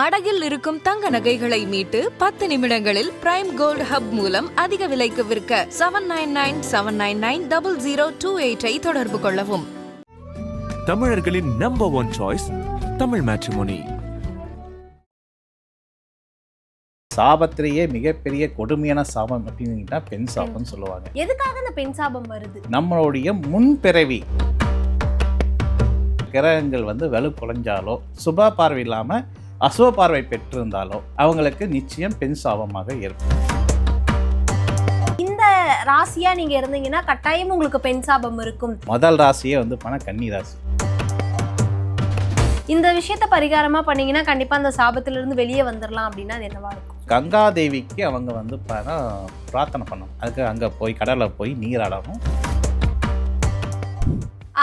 அடகில் இருக்கும் தங்க நகைகளை மீட்டு பத்து நிமிடங்களில் பிரைம் கோல்ட் ஹப் மூலம் அதிக விலைக்கு விற்க seven nine nine seven nine nine double zero two எயிட்டை தொடர்பு கொள்ளவும். தமிழர்களின் number one choice Tamil matrimony சாபத்திலேயே மிகப்பெரிய கொடுமையான சாபம் அப்படின்னா பெண் சாபம்னு சொல்லுவாங்க. எதுக்காக இந்த பெண் சாபம் வருது? நம்மளுடைய முன்பிறவி கிரகங்கள் வந்து வலு குலைஞ்சாலோ சுப பார்வை இல்லாமல் அசுப பார்வை பெற்றிருந்தாலோ அவங்களுக்கு நிச்சயம் பெண் சாபமாக ஏற்படும். இந்த ராசியா நீங்க இருந்தீங்கன்னா கட்டாயம் உங்களுக்கு பெண் சாபம் இருக்கும். முதல் ராசியே வந்து பண கன்னி ராசி. இந்த விஷயத்த பரிகாரமா பண்ணீங்கன்னா கண்டிப்பா அந்த சாபத்துல இருந்து வெளியே வந்துடலாம் அப்படின்னா அது என்னவா இருக்கும்? கங்கா தேவிக்கு அவங்க வந்து பிரார்த்தனை பண்ணணும். அதுக்கு அங்கே போய் கடலில் போய் நீராடணும்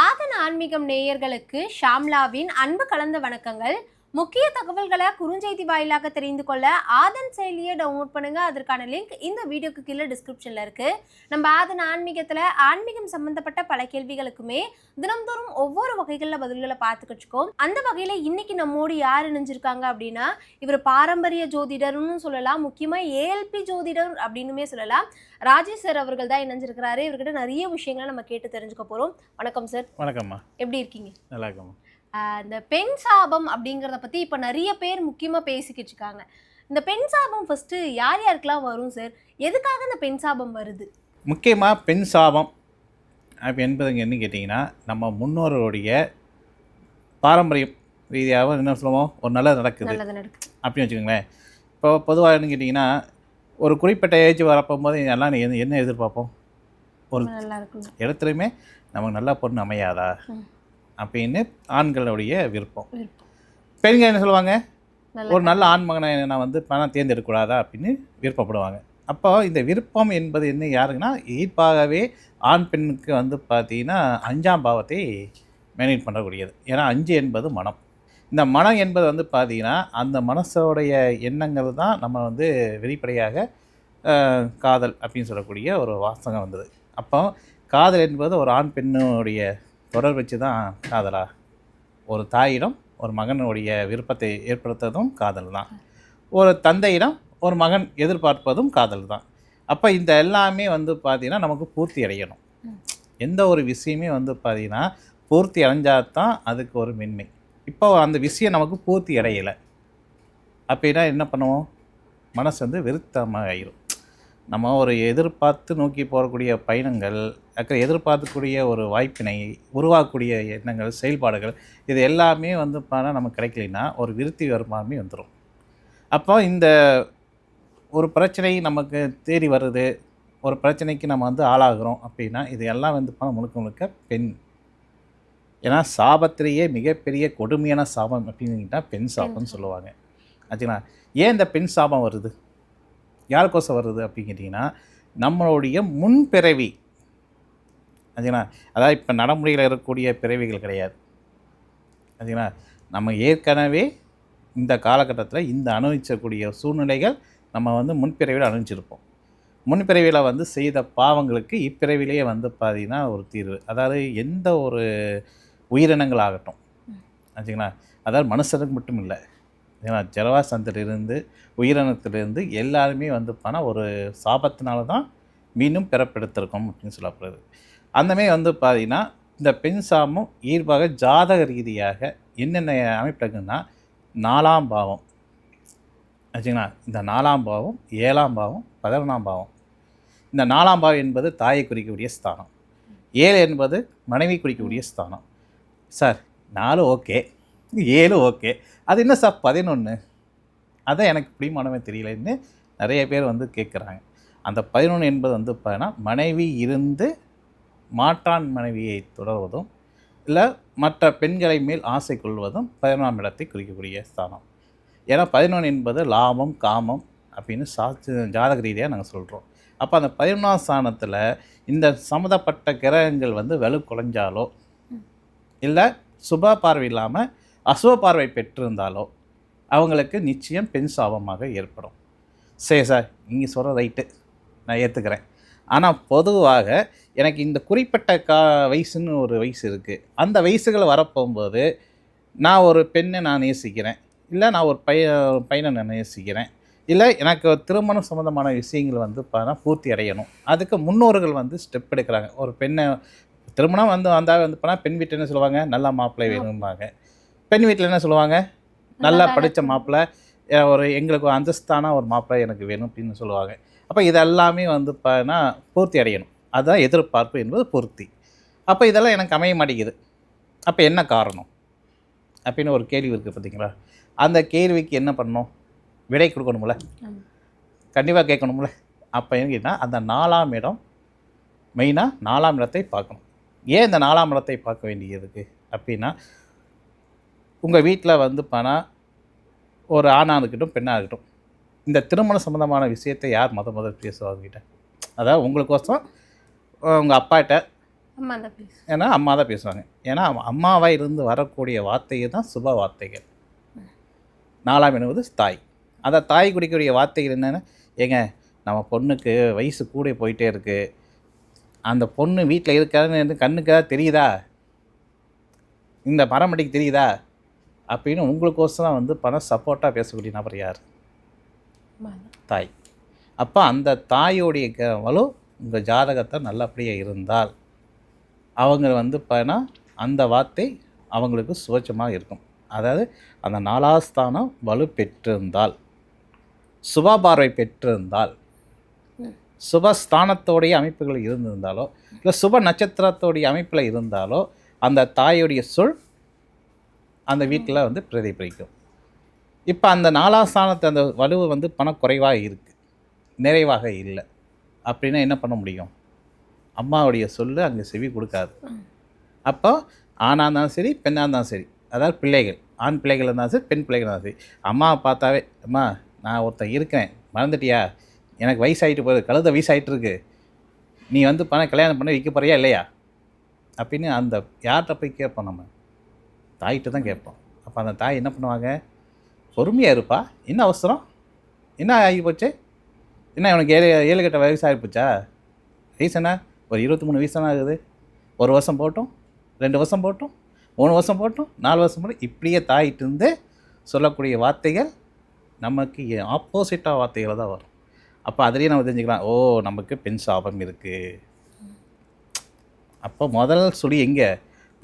ஆதன ஆன்மீகம் நேயர்களுக்கு ஷாம்லாவின் அன்பு கலந்த வணக்கங்கள். முக்கிய தகவல்களை குறுஞ்செய்தி வாயிலாக தெரிந்து கொள்ள ஆதன் செயலியை டவுன்லோட் பண்ணுங்க. அதற்கான லிங்க் இந்த வீடியோக்கு கீழே டிஸ்கிரிப்ஷன்ல இருக்கு. நம்ம ஆதன் ஆன்மீகத்துல ஆன்மீகம் சம்பந்தப்பட்ட பல கேள்விகளுக்குமே தினம்தோறும் ஒவ்வொரு வகைகளில் பதில்களை பார்த்துக்கிச்சுக்கோம் அந்த வகையில இன்னைக்கு நம்மோடு யார் இணைஞ்சிருக்காங்க அப்படின்னா இவர் பாரம்பரிய ஜோதிடர்னு சொல்லலாம் முக்கியமா ஏஎல்பி ஜோதிடர் அப்படின்னுமே சொல்லலாம். ராஜேஷ் சார் அவர்கள் தான் இணைஞ்சிருக்கிறாரு. இவர்கிட்ட நிறைய விஷயங்களை நம்ம கேட்டு தெரிஞ்சுக்க போறோம். வணக்கம் சார் வணக்கம்மா. எப்படி இருக்கீங்க? நல்லா இருக்கம்மா. இந்த பெண் சாபம் அப்படிங்கிறத பத்தி இப்ப நிறைய பேர் முக்கியமா பேசிக்கிட்டு இருக்காங்க. இந்த பெண் சாபம் ஃபர்ஸ்ட் யார் யாருக்கெல்லாம் வரும் சார் எதுக்காக இந்த பெண் சாபம் வருது? முக்கியமாக பெண் சாபம் அப்போ என்பதுங்க என்ன கேட்டிங்கன்னா நம்ம முன்னோர்களுடைய பாரம்பரியம் ரீதியாக என்ன சொல்லுவோம்? ஒரு நல்லது நடக்குது. அப்படின்னு வச்சுக்கோங்களேன். இப்போ பொதுவாக என்ன கேட்டிங்கன்னா ஒரு குறிப்பிட்ட ஏஜ் வரப்போகும்போது எல்லாம் என்ன எதிர்பார்ப்போம்? ஒரு இடத்துலையுமே நமக்கு நல்ல பொண்ணு அமையாதா. அப்படின்னு ஆண்களுடைய விருப்பம். பெண்கள் என்ன சொல்லுவாங்க? ஒரு நல்ல ஆண் மகனை நான் வந்து பணம் தேர்ந்தெடுக்கக்கூடாதா அப்படின்னு விருப்பப்படுவாங்க. அப்போ இந்த விருப்பம் என்பது என்ன யாருக்குன்னா ஈர்ப்பாகவே ஆண் பெண்ணுக்கு வந்து பார்த்தீங்கன்னா அஞ்சாம் பாவத்தை மேனேஜ் பண்ணக்கூடியது. ஏன்னா அஞ்சு என்பது மனம். இந்த மனம் என்பது வந்து பார்த்தீங்கன்னா அந்த மனசோடைய எண்ணங்கள் தான் நம்ம வந்து வெளிப்படையாக காதல் அப்படின்னு சொல்லக்கூடிய ஒரு வாசகம் வந்தது. அப்போ காதல் என்பது ஒரு ஆண் பெண்ணுடைய தொடர் வச்சு தான் காதலா? ஒரு தாயிடம் ஒரு மகனுடைய விருப்பத்தை ஏற்படுத்துவதும் காதல் தான். ஒரு தந்தையிடம் ஒரு மகன் எதிர்பார்ப்பதும் காதல் தான். அப்போ இந்த எல்லாமே வந்து பார்த்திங்கன்னா நமக்கு பூர்த்தி அடையணும். எந்த ஒரு விஷயமே வந்து பார்த்திங்கன்னா பூர்த்தி அடைஞ்சால் தான் அதுக்கு ஒரு மென்மை. இப்போ அந்த விஷயம் நமக்கு பூர்த்தி அடையலை. அப்படின்னா என்ன பண்ணுவோம்? மனசு வந்து விருத்தமாக ஆயிரும் நம்ம ஒரு எதிர்பார்த்து நோக்கி போகக்கூடிய பயணங்கள் அக்கறை எதிர்பார்க்கக்கூடிய ஒரு வாய்ப்பினை உருவாக்கக்கூடிய எண்ணங்கள் செயல்பாடுகள் இது எல்லாமே வந்து பார்த்தா நமக்கு கிடைக்கலைன்னா ஒரு விருத்தி வருமானமே வந்துடும் அப்போ இந்த ஒரு பிரச்சனை நமக்கு தேடி வருது ஒரு பிரச்சனைக்கு நம்ம வந்து ஆளாகிறோம் அப்படின்னா இது எல்லாம் வந்து பார்த்தா முழுக்க முழுக்க பெண். ஏன்னா சாபத்திலேயே மிகப்பெரிய கொடுமையான சாபம் அப்படின்னா பெண் சாபம்னு சொல்லுவாங்க. ஆச்சுங்களா? ஏன் இந்த பெண் சாபம் வருது? யாருக்கோசம் வருது அப்படின்னு கேட்டிங்கன்னா நம்மளுடைய முன்பிறவி ஆச்சுங்களா அதாவது இப்போ நடைமுறையில் இருக்கக்கூடிய பிறவிகள் கிடையாது. ஆச்சுங்களா நம்ம ஏற்கனவே இந்த காலகட்டத்தில் இந்த அனுபவிச்சக்கூடிய சூழ்நிலைகள் நம்ம வந்து முன்பிறவியில் அனுபவிச்சிருப்போம். முன்பிறவியில் வந்து செய்த பாவங்களுக்கு இப்பிறவிலேயே வந்து பார்த்திங்கன்னா ஒரு தீர்வு. அதாவது எந்த ஒரு உயிரினங்கள் ஆகட்டும். ஆச்சுங்களா அதாவது மனுஷனுக்கு மட்டும் இல்லை ஏன்னா ஜலவாசனத்திலிருந்து உயிரினத்திலிருந்து எல்லாருமே வந்து பார்த்தா ஒரு சாபத்தினால தான் மீண்டும் பிறப்பெடுத்திருக்கோம் அப்படின்னு சொல்லப்படுது. அந்தமாரி வந்து பார்த்தீங்கன்னா இந்த பெண் சாபம் இயல்பாக ஜாதக ரீதியாக என்னென்ன அமைப்பிருக்குன்னா நாலாம் பாவம். ஆச்சுங்களா? இந்த நாலாம் பாவம் ஏழாம் பாவம் பதினொன்றாம் பாவம். இந்த நாலாம் பாவம் என்பது தாயை குறிக்கக்கூடிய ஸ்தானம். ஏழு என்பது மனைவி குறிக்கக்கூடிய ஸ்தானம். சார் நாலு ஓகே. ஏழு ஓகே. அது என்ன சார் பதினொன்று அதான் எனக்கு பிடிமானமே தெரியலன்னு நிறைய பேர் வந்து கேட்குறாங்க அந்த பதினொன்று என்பது வந்து பார்த்தீங்கன்னா மனைவி இருந்து மாற்றான் மனைவியை தொடர்வதும் இல்லை மற்ற பெண்களை மேல் ஆசை கொள்வதும் பதினொன்றாம் இடத்தை குறிக்கக்கூடிய ஸ்தானம். ஏன்னா பதினொன்று என்பது லாபம் காமம் அப்படின்னு சாஸ்திர ஜாதக ரீதியாக நாங்கள் சொல்கிறோம் அப்போ அந்த பதினொன்றாம் ஸ்தானத்தில் இந்த சம்மந்தப்பட்ட கிரகங்கள் வந்து வலு குலைஞ்சாலோ இல்லை சுப பார்வை இல்லாமல் அசுப பார்வை பெற்றிருந்தாலோ அவங்களுக்கு நிச்சயம் பெண் சாபமாக ஏற்படும். சரி சார் நீங்கள் சொல்கிற ரைட்டு நான் ஏற்றுக்கிறேன் ஆனால் பொதுவாக எனக்கு இந்த குறிப்பிட்ட கா வயசுன்னு ஒரு வயசு இருக்குது அந்த வயசுகளை வரப்போகும்போது நான் ஒரு பெண்ணை நான் நேசிக்கிறேன். இல்லை நான் ஒரு பைய பையனை நான் நேசிக்கிறேன். இல்லை எனக்கு திருமணம் சம்மந்தமான விஷயங்கள் வந்து பார்த்தா பூர்த்தி அடையணும். அதுக்கு முன்னோர்கள் வந்து ஸ்டெப் எடுக்கிறாங்க. ஒரு பெண்ணை திருமணம் வந்து வந்தால் வந்து பார்த்தா பெண் வீட்டுன்னு என்ன சொல்லுவாங்க. நல்லா மாப்பிள்ளை வேணும்பாங்க. பெண் வீட்டில் என்ன சொல்லுவாங்க? நல்லா படித்த மாப்பிள்ளை ஒரு எங்களுக்கு ஒரு அந்தஸ்தான ஒரு மாப்பிள்ளை எனக்கு வேணும் அப்படின்னு சொல்லுவாங்க. அப்போ இதெல்லாமே வந்து பார்த்தா பூர்த்தி அடையணும். அதுதான் எதிர்பார்ப்பு என்பது பூர்த்தி. அப்போ இதெல்லாம் எனக்கு அமைய மாட்டேங்குது. அப்போ என்ன காரணம்? அப்படின்னு ஒரு கேள்வி இருக்குது பார்த்தீங்களா அந்த கேள்விக்கு என்ன பண்ணணும்? விடை கொடுக்கணும்ல. கண்டிப்பாக கேட்கணும்ல? அப்போ என்ன அந்த நாலாம் இடம் மெயினாக நாலாம் இடத்தை பார்க்கணும். ஏன் இந்த நாலாம் இடத்தை பார்க்க வேண்டியதுக்கு அப்படின்னா உங்கள் வீட்டில் வந்து பணம் ஒரு ஆணாக இருக்கட்டும் பெண்ணாக இருக்கட்டும் இந்த திருமணம் சம்மந்தமான விஷயத்தை யார் முத முதல் பேசுவாங்க கிட்ட அதாவது உங்களுக்கோசம் உங்கள் அப்பாட்ட அம்மா அந்த ப்ளீஸ் ஏன்னா அம்மா தான் பேசுவாங்க. ஏன்னா அவ- அம்மாவா இருந்து வரக்கூடிய வார்த்தைகள் தான் சுப வார்த்தைகள். நாலாம் என்பது தாய். அந்த தாய் குடிக்கக்கூடிய வார்த்தைகள் என்னென்னா ஏங்க நம்ம பொண்ணுக்கு வயசு கூட போயிட்டே இருக்கு. அந்த பொண்ணு வீட்டில் இருக்காதுன்னு கண்ணுக்காக தெரியுதா? இந்த மரமடிக்கு தெரியுதா? அப்படின்னு உங்களுக்கோசரம் வந்து பணம் சப்போர்ட்டாக பேசக்கூடிய நபர் யார்? தாய். அப்போ அந்த தாயோடைய வலு உங்கள் ஜாதகத்தை நல்லபடியாக இருந்தால் அவங்க வந்து பார்த்தா அந்த வார்த்தை அவங்களுக்கு சுவச்சமாக இருக்கும். அதாவது அந்த நாலாஸ்தானம் வலு பெற்றிருந்தால் சுபபார்வை பெற்றிருந்தால் சுபஸ்தானத்தோடைய அமைப்புகள் இருந்திருந்தாலோ இல்லை சுப நட்சத்திரத்தோடைய அமைப்பில் இருந்தாலோ அந்த தாயுடைய சொல் அந்த வீட்டில் வந்து பிரதிபலிக்கும் இப்போ அந்த நாலாம் ஸ்தானத்து அந்த வலுவு வந்து பணக்குறைவாக இருக்குது நிறைவாக இல்லை. அப்படின்னா என்ன பண்ண முடியும்? அம்மாவுடைய சொல்லு அங்கே செவி கொடுக்காது. அப்போ ஆணாக இருந்தாலும் சரி பெண்ணாக இருந்தாலும் சரி அதாவது பிள்ளைகள் ஆண் பிள்ளைகள் இருந்தாலும் சரி பெண் பிள்ளைகள் இருந்தாலும் சரி அம்மாவை பார்த்தாவே அம்மா நான் ஒருத்தன் இருக்கேன் மறந்துட்டியா? எனக்கு வயசாகிட்டு போகுது கழுத வயசாகிட்டு இருக்கு நீ வந்து பணம் கல்யாணம் பண்ணி வைக்க போறியா இல்லையா? அப்படின்னு அந்த யார்கிட்ட போய் கேட்போம் நம்ம. தாய்கிட்ட தான் கேட்போம். அப்போ அந்த தாய் என்ன பண்ணுவாங்க? பொறுமையாக இருப்பா. என்ன அவசரம்? என்ன ஆகி போச்சு? என்ன உனக்கு ஏழு ஏழு கட்ட வயசு ஆகி போச்சா? வயசு என்ன? ஒரு இருபத்தி மூணு வயசு ஆகுது. ஒரு வருஷம் போட்டும் ரெண்டு வருஷம் போட்டும் மூணு வருஷம் போட்டும் நாலு வருஷம் போட்டும். இப்படியே தாயிட்டு இருந்து சொல்லக்கூடிய வார்த்தைகள் நமக்கு ஆப்போசிட்டாக வார்த்தைகளை தான் வரும். அப்போ அதுலேயே நம்ம தெரிஞ்சுக்கலாம் ஓ நமக்கு பெண் சாபம் இருக்குது அப்போ முதல் சுடி எங்கே?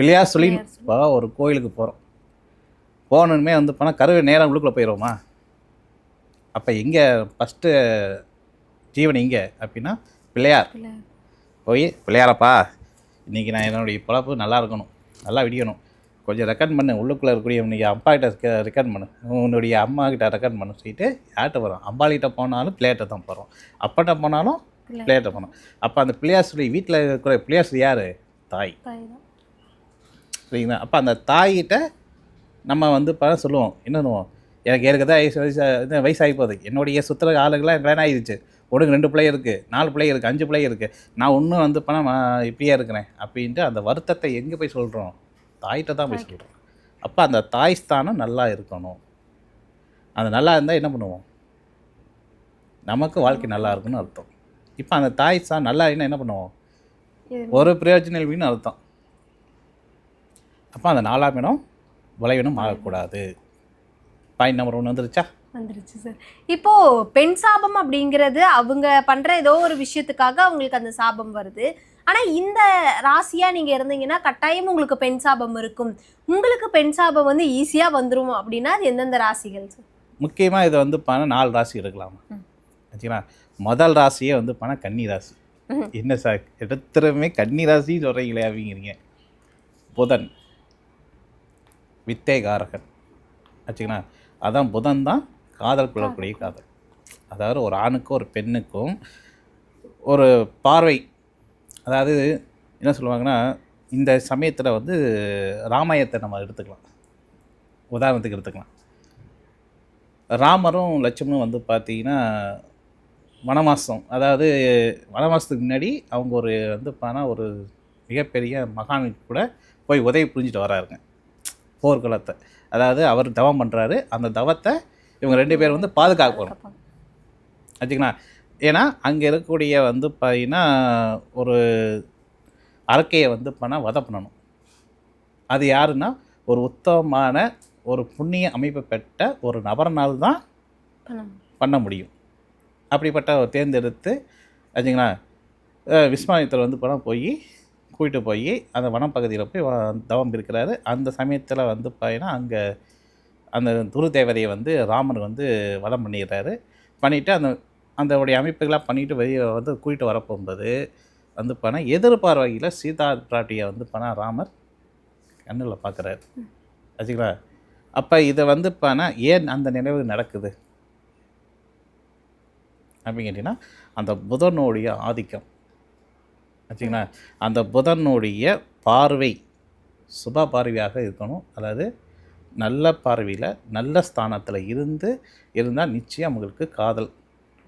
பிள்ளையார் சுழி இப்போ ஒரு கோயிலுக்கு போகிறோம் போகணுமே வந்து போனால் கருவை நேரம் உள்ளுக்குள்ளே போயிடுவோமா அப்போ எங்கே ஃபஸ்ட்டு ஜீவன் எங்கே அப்படின்னா பிள்ளையார். போய் பிள்ளையாரப்பா இன்றைக்கி நான் என்னுடைய பொழப்பு நல்லா இருக்கணும். நல்லா விடியணும். கொஞ்சம் ரெக்கார்ட் பண்ணு. உள்ளுக்குள்ளே இருக்கக்கூடிய உன்னுடைய அப்பா கிட்ட ரெக்கார்ட் பண்ணு. உன்னுடைய அம்மா கிட்ட ரெக்கார்ட் பண்ணு. சொல்லிட்டு யார்கிட்ட போகிறோம் அம்பாளிகிட்ட போனாலும் பிள்ளையார்ட்ட தான் போகிறோம் அப்பாட்ட போனாலும் பிள்ளையார்ட்ட போனோம். அப்போ அந்த பிள்ளையார் சொல்லி வீட்டில் இருக்கிற பிள்ளையார் சொல்லி யார்? தாய். சரிங்களா அப்போ அந்த தாயிட்ட நம்ம வந்து பல சொல்லுவோம். என்ன சொல்லுவோம்? எனக்கு ஏற்கதான் வயசு வயசு இது வயசாகி போகுது. என்னுடைய சுற்றுற ஆளுங்களாம் கல்யாணம் ஆகிடுச்சு உனக்கு ரெண்டு பிள்ளை இருக்குது நாலு பிள்ளை இருக்குது அஞ்சு பிள்ளை இருக்குது நான் இன்னும் வந்து பணம் இப்படியே இருக்கிறேன். அப்படின்ட்டு அந்த வருத்தத்தை எங்கே போய் சொல்கிறோம் தாயிட்ட தான் போய் சொல்கிறோம் அப்போ அந்த தாய் ஸ்தானம் நல்லா இருக்கணும். அது நல்லா இருந்தால் என்ன பண்ணுவோம்? நமக்கு வாழ்க்கை நல்லா இருக்குன்னு அர்த்தம். இப்போ அந்த தாய் ஸ்தானம் நல்லா இருந்தால் என்ன பண்ணுவோம்? ஒரு பிரயோஜனம் இல்லைன்னு அர்த்தம். அப்போ அந்த நாலாம் இடம் விளைவினம் ஆகக்கூடாது. பாயிண்ட் நம்பர் ஒன்று வந்துருச்சா? வந்துருச்சு சார் இப்போ பெண் சாபம் அப்படிங்கிறது அவங்க பண்ற ஏதோ ஒரு விஷயத்துக்காக அவங்களுக்கு அந்த சாபம் வருது. ஆனா இந்த ராசியா நீங்க இருந்தீங்கன்னா கட்டாயம் உங்களுக்கு பெண் சாபம் இருக்கும். உங்களுக்கு பெண் சாபம் வந்து ஈஸியா வந்துரும் அப்படின்னா அது எந்தெந்த ராசிகள் சார் முக்கியமாக இது வந்து பணம் நாலு ராசி எடுக்கலாம்? ம். ஆச்சுங்களா முதல் ராசியே வந்து பணம் கன்னி ராசி. என்ன சார்? எடுத்துருமே கன்னி ராசி சொல்கிறீங்களே அப்படிங்கிறீங்க. புதன். வித்தேகாரகன். ஆச்சுங்களா? அதான் புதன் தான் காதல் கொள்ளக்கூடிய காதல். அதாவது ஒரு ஆணுக்கும் ஒரு பெண்ணுக்கும் ஒரு பார்வை. அதாவது என்ன சொல்லுவாங்கன்னா இந்த சமயத்தில் வந்து ராமாயணத்தை நம்ம எடுத்துக்கலாம். உதாரணத்துக்கு எடுத்துக்கலாம். ராமரும் லட்சுமணும் வந்து பார்த்தீங்கன்னா வனவாசம். அதாவது வனவாசத்துக்கு முன்னாடி அவங்க ஒரு வந்து பார்த்தா ஒரு மிகப்பெரிய மகானுக்கு கூட போய் உதவி புரிஞ்சுட்டு வராருங்க. போர்க்குளத்தை. அதாவது அவர் தவம் பண்ணுறாரு அந்த தவத்தை இவங்க ரெண்டு பேரும் வந்து பாதுகாக்கணும். வச்சுக்கலாம் ஏன்னா அங்கே இருக்கக்கூடிய வந்து பார்த்தீங்கன்னா ஒரு அரக்கையை வந்து பண்ணால் வதை பண்ணணும். அது யாருன்னா ஒரு உத்தமமான ஒரு புண்ணிய அமைப்பு பெற்ற ஒரு நபர்னால் தான் பண்ண முடியும். அப்படிப்பட்ட தேர்ந்தெடுத்து ஆச்சுங்களா அஹ் வந்து பணம் போய் கூட்டிட்டு போய் அந்த வனப்பகுதியில் போய் தவம் இருக்கிறாரு. அந்த சமயத்தில் வந்து பார்த்தீங்கன்னா அங்கே அந்த துரு தேவதையை வந்து ராமர் வந்து வதம் பண்ணிடுறாரு. பண்ணிவிட்டு அந்த அந்த உடைய அமைப்புகளாக பண்ணிட்டு வெளியே வந்து கூட்டிட்டு வர போகும்போது வந்து பண்ணால் எதிர்பார்வையில் சீதா பிராட்டியை வந்து பண்ணால் ராமர் கண்ணில் பார்க்குறாரு ஆச்சுங்களா? அப்போ இதை வந்து பண்ணால் ஏன் அந்த நினைவு நடக்குது? அப்படின்னு கேட்டிங்கன்னா அந்த புதனுடைய ஆதிக்கம். ஆச்சுங்களா அந்த புதனுடைய பார்வை சுப பார்வையாக இருக்கணும். அதாவது நல்ல பார்வையில் நல்ல ஸ்தானத்தில் இருந்து இருந்தால் நிச்சயம் உங்களுக்கு காதல்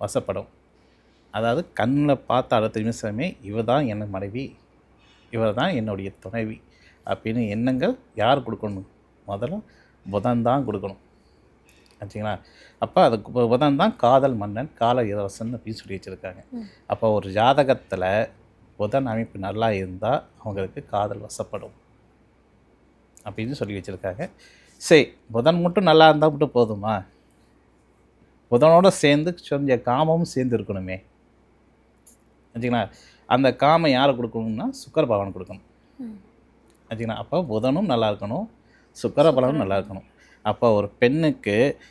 வசப்படும். அதாவது கண்ணில் பார்த்த அடுத்த நிமிஷமே இவ தான் என் மனைவி இவர் தான் என்னுடைய துணைவி அப்படின்னு எண்ணங்கள் யார் கொடுக்கணும்? முதல்ல புதன் தான் கொடுக்கணும். ஆச்சுங்களா அப்போ அது புதன் தான் காதல் மன்னன் கால இளவரசன் அப்படின்னு சொல்லி வச்சுருக்காங்க. அப்போ ஒரு ஜாதகத்தில் புதன் அமைப்பு நல்லா இருந்தால் அவங்களுக்கு காதல் வசப்படும். அப்படின்னு சொல்லி வச்சுருக்காங்க. சரி புதன் மட்டும் நல்லா இருந்தால் மட்டும் போதுமா? புதனோட சேர்ந்து கொஞ்சம் காமமும் சேர்ந்து இருக்கணுமே. ஆச்சுங்களா அந்த காமம் யாரை கொடுக்கணும்னா சுக்கர பகவான் கொடுக்கணும். ம். ஆச்சுங்களா அப்போ புதனும் நல்லா இருக்கணும் சுக்கர பலனும் நல்லா இருக்கணும். அப்போ ஒரு பெண்ணுக்கு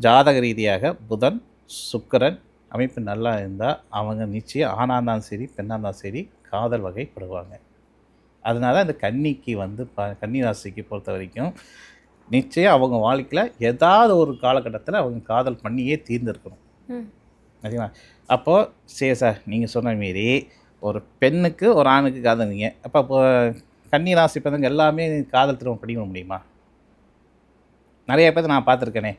ஜாதக ரீதியாக புதன் சுக்கிரன் அமைப்பு நல்லா இருந்தால் அவங்க நிச்சயம் ஆணாக இருந்தாலும் சரி பெண்ணாக இருந்தாலும் சரி காதல் வகைப்படுவாங்க. அதனால இந்த கன்னிக்கு வந்து ப கன்னி ராசிக்கு பொறுத்த வரைக்கும் நிச்சயம் அவங்க வாழ்க்கையில் ஏதாவது ஒரு காலகட்டத்தில் அவங்க காதல் பண்ணியே தீர்ந்திருக்கணும். சரிங்களா? அப்போது சரி சார் நீங்கள் சொன்ன மாரி ஒரு பெண்ணுக்கு ஒரு ஆணுக்கு காதலிங்க அப்போ இப்போ கன்னி ராசி பிறந்தவங்க எல்லாமே காதல் திருமணம் பண்ணிக்க முடியுமா? நிறைய பேர் நான் பார்த்துருக்கேனே.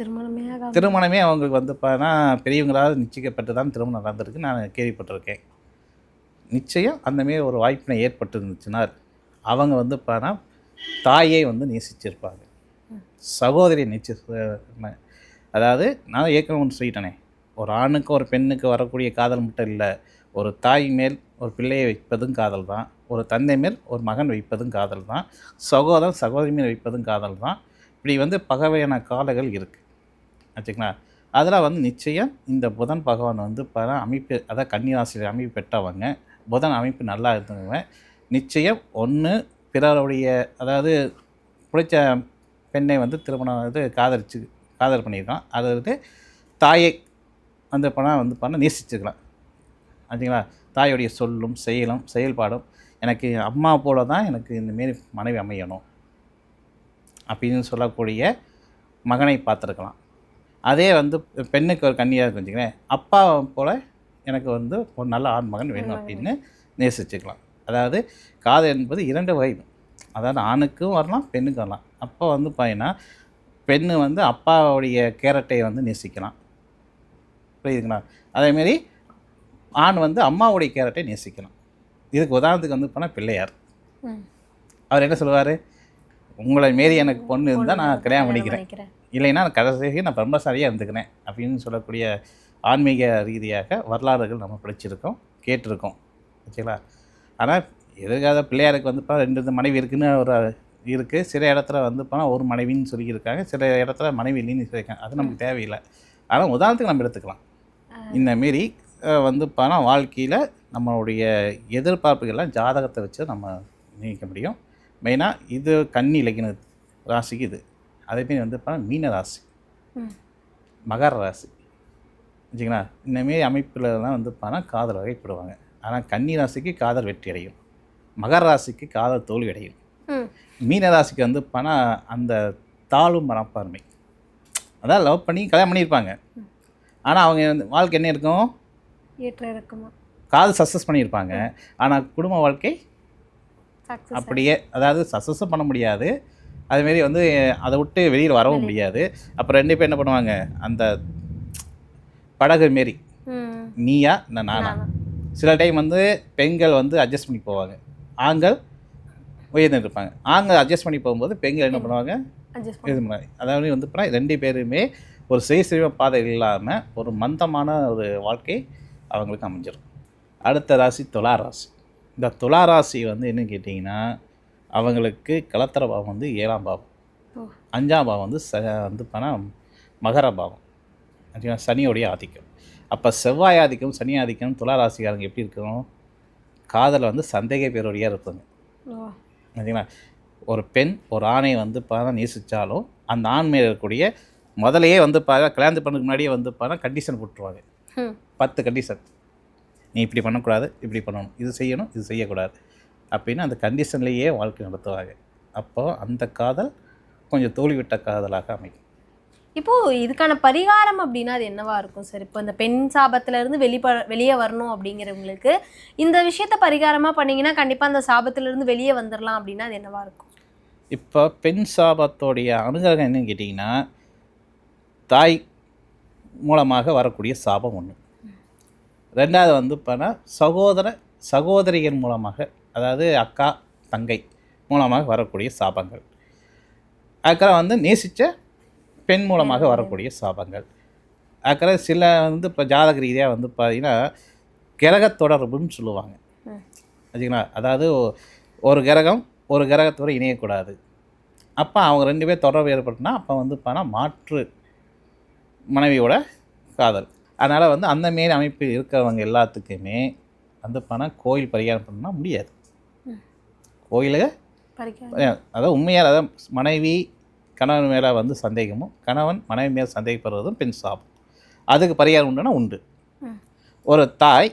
திருமணமே திருமணமே அவங்களுக்கு வந்து பார்த்தா பெரியவங்களால் நிச்சயிக்கப்பட்டு தான் திருமணம் நடந்திருக்கு. நான் கேள்விப்பட்டிருக்கேன். நிச்சயம் அந்தமாரி ஒரு வாய்ப்பினை ஏற்பட்டிருந்துச்சுன்னா அவங்க வந்து பார்த்தா தாயை வந்து நேசிச்சிருப்பாங்க. சகோதரியை நிச்சய அதாவது நான் ஏற்கனவே ஒன்று சொல்லிட்டேனே. ஒரு ஆணுக்கு ஒரு பெண்ணுக்கு வரக்கூடிய காதல் மட்டும் இல்லை. ஒரு தாய் மேல் ஒரு பிள்ளையை வைப்பதும் காதல் தான். ஒரு தந்தை மேல் ஒரு மகன் வைப்பதும் காதல் தான். சகோதரன் சகோதரி மேல் வைப்பதும் காதல் தான். இப்படி வந்து பகவையான காலங்கள் இருக்குது வச்சுங்களா அதில் வந்து நிச்சயம் இந்த புதன் பகவான் வந்து பல அமைப்பு அதாவது கன்னிராசியில் அமைப்பு பெற்றவங்க. புதன் அமைப்பு நல்லா இருந்தவங்க. நிச்சயம் ஒன்று பிறருடைய அதாவது பிடிச்ச பெண்ணை வந்து திருமணம் வந்து காதலிச்சு காதல் பண்ணியிருக்கான். அதாவது தாயை வந்து பணம் வந்து பண்ண நேசிச்சுக்கலாம். ஆச்சுங்களா தாயுடைய சொல்லும் செயலும் செயல்பாடும் எனக்கு அம்மா போல தான் எனக்கு இந்தமாரி மனைவி அமையணும். அப்படின்னு சொல்லக்கூடிய மகனை பார்த்துருக்கலாம். அதே வந்து பெண்ணுக்கு ஒரு கன்னியாக வச்சுக்கிறேன். அப்பா போல் எனக்கு வந்து ஒரு நல்ல ஆண் மகன் வேணும் அப்படின்னு நேசிச்சுக்கலாம். அதாவது காதல் என்பது இரண்டு வகை. அதாவது ஆணுக்கும் வரலாம் பெண்ணுக்கும் வரலாம். அப்போ வந்து பார்த்தீங்கன்னா பெண்ணு வந்து அப்பாவுடைய கேரட்டை வந்து நேசிக்கலாம். புரியுதுங்களா? அதேமாரி ஆண் வந்து அம்மாவுடைய கேரட்டை நேசிக்கலாம். இதுக்கு உதாரணத்துக்கு வந்து போனால் பிள்ளையார். அவர் என்ன சொல்லுவார்? உங்களை மாரி எனக்கு பொண்ணு இருந்தால் நான் கல்யாணம் பண்ணிக்கிறேன். இல்லைன்னா நான் கடைசியாக நான் பிரம்மசாரியாக இருந்துக்கிறேன் அப்படின்னு சொல்லக்கூடிய ஆன்மீக ரீதியாக வரலாறுகள் நம்ம படிச்சிருக்கோம் கேட்டிருக்கோம். ஓகேங்களா? ஆனால் எதுக்காக பிள்ளையாருக்கு வந்து இப்போ ரெண்டு மனைவி இருக்குன்னு ஒரு இருக்குது சில இடத்துல வந்து போனால் ஒரு மனைவின்னு சொல்லியிருக்காங்க. சில இடத்துல மனைவி இல்லைன்னு சொல்லியிருக்காங்க. அது நமக்கு தேவையில்லை. ஆனால் உதாரணத்துக்கு நம்ம எடுத்துக்கலாம். இந்த மாரி அஹ், வந்து பணம் வாழ்க்கையில் நம்மளுடைய எதிர்பார்ப்புகள்லாம் ஜாதகத்தை வச்சு நம்ம நீக்க முடியும். மெயினாக இது கன்னி இலக்கின ராசிக்கு இது. அதேமாரி வந்து பணம் மீன ராசி. மகர ராசி. வச்சுங்களா இந்தமாரி அமைப்புலலாம் வந்து பணம் காதல் வகைப்படுவாங்க. ஆனால் கன்னி ராசிக்கு காதல் வெற்றி அடையும். மகர ராசிக்கு காதல் தோல்வி அடையும். ம். மீன ராசிக்கு வந்து பணம் அந்த தாழ்வு மனப்பான்மை. அதான் லவ் பண்ணி கல்யாணம் பண்ணியிருப்பாங்க. ஆனால் அவங்க வந்து வாழ்க்கை என்ன இருக்கும்? ஏற்ற காதல் சக்ஸஸ் பண்ணியிருப்பாங்க. ஆனால் குடும்ப வாழ்க்கை அப்படியே அதாவது சக்ஸஸும் பண்ண முடியாது. அதுமாரி வந்து அதை விட்டு வெளியில் வரவும் முடியாது. அப்புறம் ரெண்டு பேர் என்ன பண்ணுவாங்க அந்த படகு மாரி நீயா இந்த நானா? சில டைம் வந்து பெண்கள் வந்து அட்ஜஸ்ட் பண்ணி போவாங்க. ஆண்கள் உயர்ந்து இருப்பாங்க ஆண்கள் அட்ஜஸ்ட் பண்ணி போகும்போது பெண்கள் என்ன பண்ணுவாங்க? அட்ஜஸ்ட் இது பண்ணாங்க அதாவது வந்து ரெண்டு பேருமே ஒரு செய்சிரிம பாதை இல்லாமல் ஒரு மந்தமான ஒரு வாழ்க்கை அவங்களுக்கு அமைஞ்சிடும் அடுத்த ராசி துலா ராசி. இந்த துலா ராசி வந்து என்ன கேட்டிங்கன்னா அவங்களுக்கு கலத்தர பாவம் வந்து ஏழாம் பாவம். அஞ்சாம் பாவம் வந்து ச வந்து பணம் மகர பாவம். சரிங்களா சனியோடைய ஆதிக்கம். அப்போ செவ்வாய் ஆதிக்கம் சனி ஆதிக்கம் துலா ராசிக்காரங்க எப்படி இருக்கணும்? காதல் வந்து சந்தேக பேரோடையாக இருப்பாங்க. சரிங்களா? ஒரு பெண் ஒரு ஆணை வந்து பார்த்தா நேசித்தாலும் அந்த ஆண் மேல் இருக்கக்கூடிய முதலையே வந்து பார்த்தா கல்யாணத்து பண்ணதுக்கு முன்னாடியே வந்து பார்த்தா கண்டிஷன் போட்டுருவாங்க. பத்து கண்டிஷன் நீ இப்படி பண்ணக்கூடாது இப்படி பண்ணணும். இது செய்யணும் இது செய்யக்கூடாது. அப்படின்னு அந்த கண்டிஷன்லேயே வாழ்க்கை நடத்துவாங்க. அப்போது அந்த காதல் கொஞ்சம் தோல்விவிட்ட காதலாக அமைக்கும் இப்போ இதுக்கான பரிகாரம் அப்படின்னா அது என்னவா இருக்கும் சார்? இப்போ இந்த பெண் சாபத்துல இருந்து வெளிப்ப வெளியே வரணும் அப்படிங்கிறவங்களுக்கு இந்த விஷயத்த பரிகாரமா பண்ணீங்கன்னா கண்டிப்பா அந்த சாபத்துல இருந்து வெளியே வந்துடலாம் அப்படின்னா அது என்னவா இருக்கும்? இப்போ பெண் சாபத்தோடைய அனுகிரகம் என்னன்னு கேட்டிங்கன்னா தாய் மூலமாக வரக்கூடிய சாபம் ஒன்று ரெண்டாவது வந்து பார்த்தா சகோதர சகோதரிகள் மூலமாக அதாவது அக்கா தங்கை மூலமாக வரக்கூடிய சாபங்கள். அதுக்கப்புறம் வந்து நேசித்த பெண் மூலமாக வரக்கூடிய சாபங்கள். அதுக்கப்புறம் சில வந்து இப்போ ஜாதக ரீதியாக வந்து பார்த்தீங்கன்னா கிரக தொடர்புன்னு சொல்லுவாங்க. ம். சரிங்களா அதாவது ஒரு கிரகம் ஒரு கிரகத்தோடு இணையக்கூடாது. அப்போ அவங்க ரெண்டு பேர் தொடர்பு ஏற்பட்டுனா அப்போ வந்து பார்த்தா மாற்று மனைவியோட காதல். அதனால் வந்து அந்த மாரி அமைப்பு இருக்கிறவங்க எல்லாத்துக்குமே வந்து பணம் கோயில் பரிகாரம் பண்ணால் முடியாது. பரிகாரம் அதாவது உண்மையாக அதாவது மனைவி கணவன் மேலே வந்து சந்தேகமும் கணவன் மனைவி மேலே சந்தேகப்படுறதும் பெண் சாபம். அதுக்கு பரிகாரம் உண்டுன்னா உண்டு. ஒரு தாய்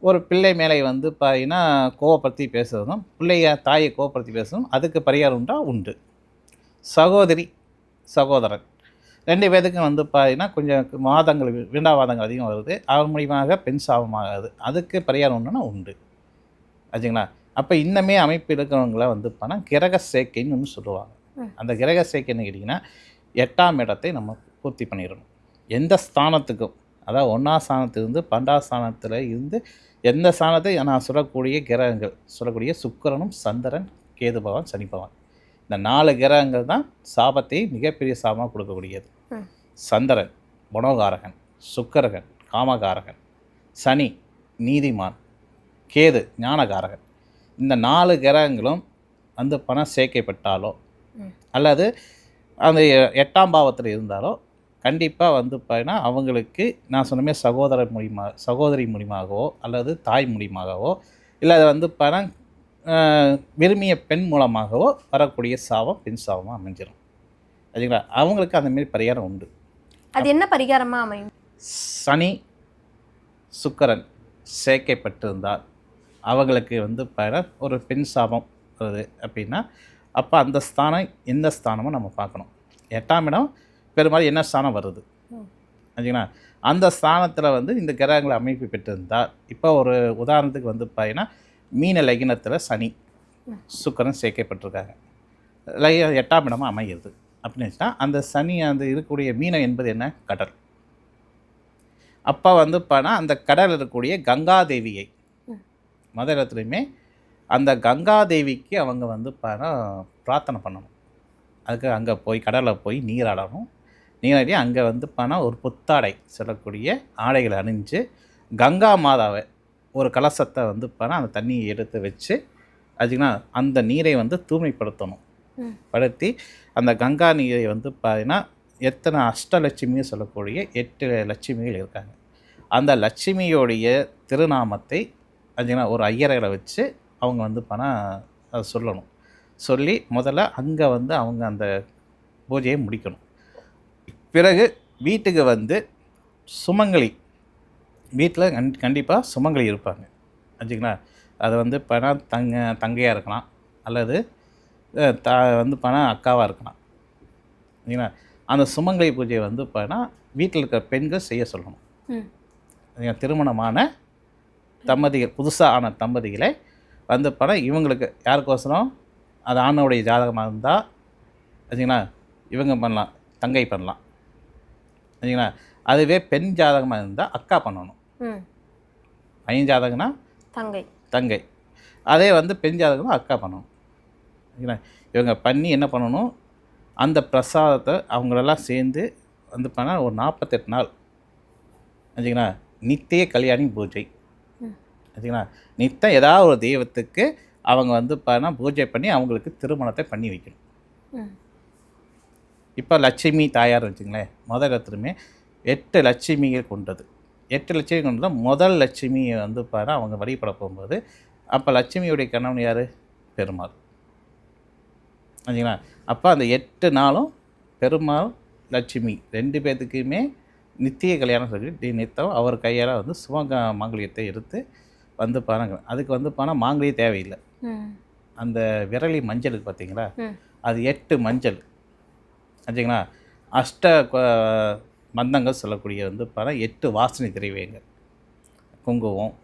ஒரு பிள்ளை மேலே வந்து பார்த்தீங்கன்னா கோவப்படுத்தி பேசுறதும் பிள்ளைய தாயை கோவப்படுத்தி பேசுறதும் அதுக்கு பரிகாரம் உண்டா? உண்டு. சகோதரி சகோதரன். ரெண்டு பேத்துக்கும் வந்து பார்த்தீங்கன்னா கொஞ்சம் வாதங்கள் வீண்டாவாதங்கள் அதிகம் வருது. அவன் மூலியமாக பெண் சாபமாகாது. அதுக்கு பரிகாரம் உண்டுன்னா உண்டு. ஆச்சுங்களா? அப்போ இன்னமே அமைப்பு இருக்கிறவங்கள வந்து பண்ணால் கிரக சேர்க்கைன்னு ஒன்று சொல்லுவாங்க. அந்த கிரக சேர்க்கைன்னு கேட்டிங்கன்னா எட்டாம் இடத்தை நம்ம பூர்த்தி பண்ணிடணும். எந்த ஸ்தானத்துக்கும் அதாவது ஒன்றாம் ஸ்தானத்திலிருந்து பன்னெண்டாம் ஸ்தானத்தில் இருந்து எந்த ஸ்தானத்தை நான் சொல்லக்கூடிய கிரகங்கள் சொல்லக்கூடிய சுக்கிரனும் சந்திரன் கேது பகவான் சனி பகவான். இந்த நாலு கிரகங்கள் தான் சாபத்தை மிகப்பெரிய சாபமாக கொடுக்கக்கூடியது. சந்திரன் மனோகாரகன் சுக்கிரகன் காமகாரகன் சனி நீதிமான் கேது ஞானகாரகன். இந்த நாலு கிரகங்களும் வந்து பணம் சேர்க்கப்பட்டாலோ. அல்லது அந்த எட்டாம் பாவத்தில் இருந்தாலோ கண்டிப்பாக வந்து பார்த்தீங்கன்னா அவங்களுக்கு நான் சொன்னமே சகோதரர் மூலியமாக சகோதரி மூலியமாகவோ அல்லது தாய் மூலியமாகவோ இல்லை அது வந்து பணம் விரும்பிய பெண் மூலமாகவோ வரக்கூடிய சாபம் பெண் சாபமாக அமைஞ்சிடும் சரிங்களா? அவங்களுக்கு அந்த மாதிரி பரிகாரம் உண்டு. அது என்ன பரிகாரமா அமையும்? சனி சுக்கிரன் சேர்க்கைப்பட்டிருந்தால் அவங்களுக்கு வந்து பல ஒரு பெண் சாபம் வருது அப்படின்னா அப்போ அந்த ஸ்தானம் எந்த ஸ்தானமும் நம்ம பார்க்கணும். எட்டாம் இடம் பெரும்பாலும் என்ன ஸ்தானம் வருது? சரிங்களா? அந்த ஸ்தானத்தில் வந்து இந்த கிரகங்களை அமைப்பு பெற்றிருந்தால் இப்போ ஒரு உதாரணத்துக்கு வந்து பார்த்தீங்கன்னா மீன லகினத்தில் சனி சுக்கரன் சேர்க்கப்பட்டிருக்காங்க. லய எட்டாம் இடமாக அமைகிறது அப்படின்னு வச்சுட்டா அந்த சனி அந்த இருக்கக்கூடிய மீனம் என்பது என்ன? கடல். அப்போ வந்து பார்த்தா அந்த கடல் இருக்கக்கூடிய கங்காதேவியை மத இடத்துலையுமே அந்த கங்காதேவிக்கு அவங்க வந்து பிரார்த்தனை பண்ணணும். அதுக்கு அங்கே போய் கடலில் போய் நீராடணும் நீராடி அங்கே வந்து பார்த்தா ஒரு புத்தாடை சொல்லக்கூடிய ஆடைகளை அணிஞ்சு கங்கா மாதாவை ஒரு கலசத்தை வந்து பார்த்தா அந்த தண்ணியை எடுத்து வச்சு அதுக்குன்னா அந்த நீரை வந்து தூய்மைப்படுத்தணும். படுத்தி அந்த கங்கா நீரை வந்து பார்த்தீங்கன்னா எத்தனை அஷ்டலட்சுமின்னு சொல்லக்கூடிய எட்டு லட்சுமிகள் இருக்காங்க. அந்த லட்சுமியோடைய திருநாமத்தை அதுனா ஒரு ஐயர்களை வச்சு அவங்க வந்து பணம் அதை சொல்லணும். சொல்லி முதல்ல அங்கே வந்து அவங்க அந்த பூஜையை முடிக்கணும். பிறகு வீட்டுக்கு வந்து சுமங்கலி வீட்டில் கண் கண்டிப்பாக சுமங்கலி இருப்பாங்க. வச்சுங்களா அது வந்து பணம் தங்க தங்கையாக இருக்கலாம். அல்லது த வந்து பணம் அக்காவாக இருக்கலாம். சரிங்களா அந்த சுமங்கலி பூஜையை வந்து பணம் வீட்டில் இருக்கிற பெண்கள் செய்ய சொல்லணும்? திருமணமான தம்பதிகள் புதுசாக ஆன தம்பதிகளை வந்து பணம் இவங்களுக்கு யாருக்கோசரம்? அது ஆணோடைய ஜாதகமாக இருந்தால் சரிங்களா? இவங்க பண்ணலாம் தங்கை பண்ணலாம். சரிங்களா? அதுவே பெண் ஜாதகமாக இருந்தால் அக்கா பண்ணணும். பையன் ஜாதகம்னா தங்கை. தங்கை. அதே வந்து பெண் ஜாதகம்னா அக்கா பண்ணணும். சரிங்களா? இவங்க பண்ணி என்ன பண்ணணும்? அந்த பிரசாதத்தை அவங்களெல்லாம் சேர்ந்து வந்து பண்ணால் ஒரு நாற்பத்தெட்டு நாள். சரிங்களா? நித்திய கல்யாணி பூஜை. சரிங்களா நித்தம் ஏதாவது ஒரு தெய்வத்துக்கு அவங்க வந்து பண்ணால் பூஜை பண்ணி அவங்களுக்கு திருமணத்தை பண்ணி வைக்கணும். இப்போ லட்சுமி தாயார் வச்சுங்களேன். முதல் இடத்துலையுமே எட்டு லட்சுமியை கொண்டது. எட்டு லட்சுமி கொண்டது. முதல் லட்சுமியை வந்து பாரு அவங்க வழிபட போகும்போது அப்போ லட்சுமியுடைய கணவன் யார்? பெருமாள். சரிங்களா? அப்போ அந்த எட்டு நாளும் பெருமாள் லட்சுமி ரெண்டு பேர்த்துக்குமே நித்திய கல்யாணம் சொல்லி நித்தம் அவர் கையால் வந்து சுமங்க மாங்கல்யத்தை எடுத்து வந்து பாருங்க அதுக்கு வந்து பணம் மாங்கல்யம் தேவையில்லை. அந்த விரலி மஞ்சள் பார்த்தீங்களா. அது எட்டு மஞ்சள். ஆச்சுங்களா அஷ்ட மந்தங்கள் சொல்லக்கூடிய வந்து பணம் எட்டு வாசனை திரைவியங்கள். குங்குமம்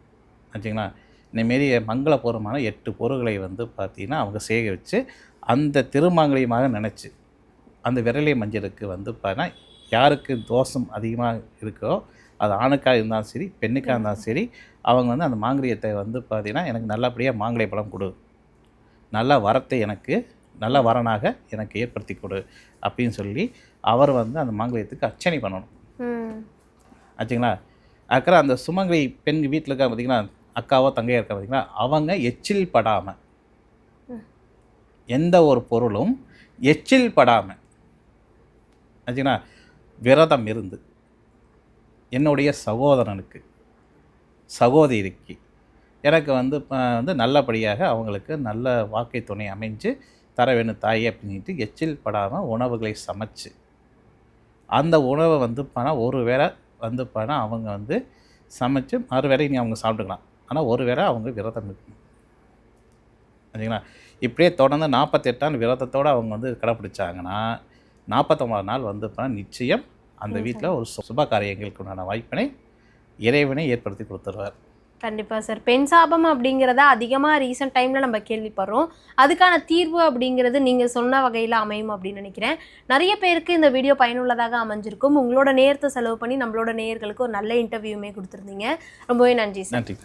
ஆச்சுங்களா இந்தமாரி மங்களபூர்வமான எட்டு பொருள்களை வந்து பார்த்தீங்கன்னா அவங்க சேகரித்து அந்த திருமாங்கலியமாக நினச்சி அந்த விரலி மஞ்சளுக்கு வந்து பார்த்தீங்கன்னா யாருக்கு தோஷம் அதிகமாக இருக்கோ அது ஆணுக்காக இருந்தாலும் சரி பெண்ணுக்காக இருந்தாலும் சரி அவங்க வந்து அந்த மாங்கலியத்தை வந்து பார்த்தீங்கன்னா எனக்கு நல்லபடியாக மாங்கலிய பழம் கொடு. நல்ல வரத்தை எனக்கு நல்ல வரனாக எனக்கு ஏற்படுத்தி கொடு அப்படின்னு சொல்லி அவர் வந்து அந்த மாங்கல்யத்துக்கு அர்ச்சனை பண்ணணும். ஆச்சுங்களா? அக்கறை அந்த சுமங்கலி பெண் வீட்டில் இருக்கா பார்த்தீங்கன்னா அக்காவோ தங்கையோ இருக்கா பார்த்தீங்களா அவங்க எச்சில் படாமல் எந்த ஒரு பொருளும் எச்சில் படாமல் ஆச்சுங்களா? விரதம் இருந்து என்னுடைய சகோதரனுக்கு சகோதரிக்கு. எனக்கு வந்து வந்து நல்லபடியாக அவங்களுக்கு நல்ல வாக்கை துணை அமைஞ்சு தர வேணும் தாய் அப்படின்ட்டு எச்சில் படாமல் உணவுகளை சமைச்சு. அந்த உணவை வந்து பணம் ஒரு வேளை வந்து பணம் அவங்க வந்து சமைச்சு மறு நீ அவங்க சாப்பிட்டுக்கலாம். ஆனால் ஒரு வேளை அவங்க விரதம் இருக்கணும். சரிங்களா? இப்படியே தொடர்ந்து நாற்பத்தெட்டாம் விரதத்தோடு அவங்க வந்து கடைப்பிடிச்சாங்கன்னா நாற்பத்தொம்பது நாள் வந்து பணம் நிச்சயம் அந்த வீட்டில் ஒரு சுப காரியங்களுக்கு உண்டான வாய்ப்பினை இறைவனை ஏற்படுத்தி கொடுத்துருவார். கண்டிப்பாக சார். பெண் சாபம் அப்படிங்கிறத அதிகமாக ரீசெண்ட் டைமில் நம்ம கேள்விப்படுறோம். அதுக்கான தீர்வு அப்படிங்கிறது நீங்கள் சொன்ன வகையில் அமையும் அப்படின்னு நினைக்கிறேன். நிறைய பேருக்கு இந்த வீடியோ பயனுள்ளதாக அமைஞ்சிருக்கும். உங்களோட நேரத்தை செலவு பண்ணி நம்மளோட நேயர்களுக்கு ஒரு நல்ல இன்டர்வியூமே கொடுத்துருந்தீங்க. ரொம்பவே நன்றி சார். நன்றி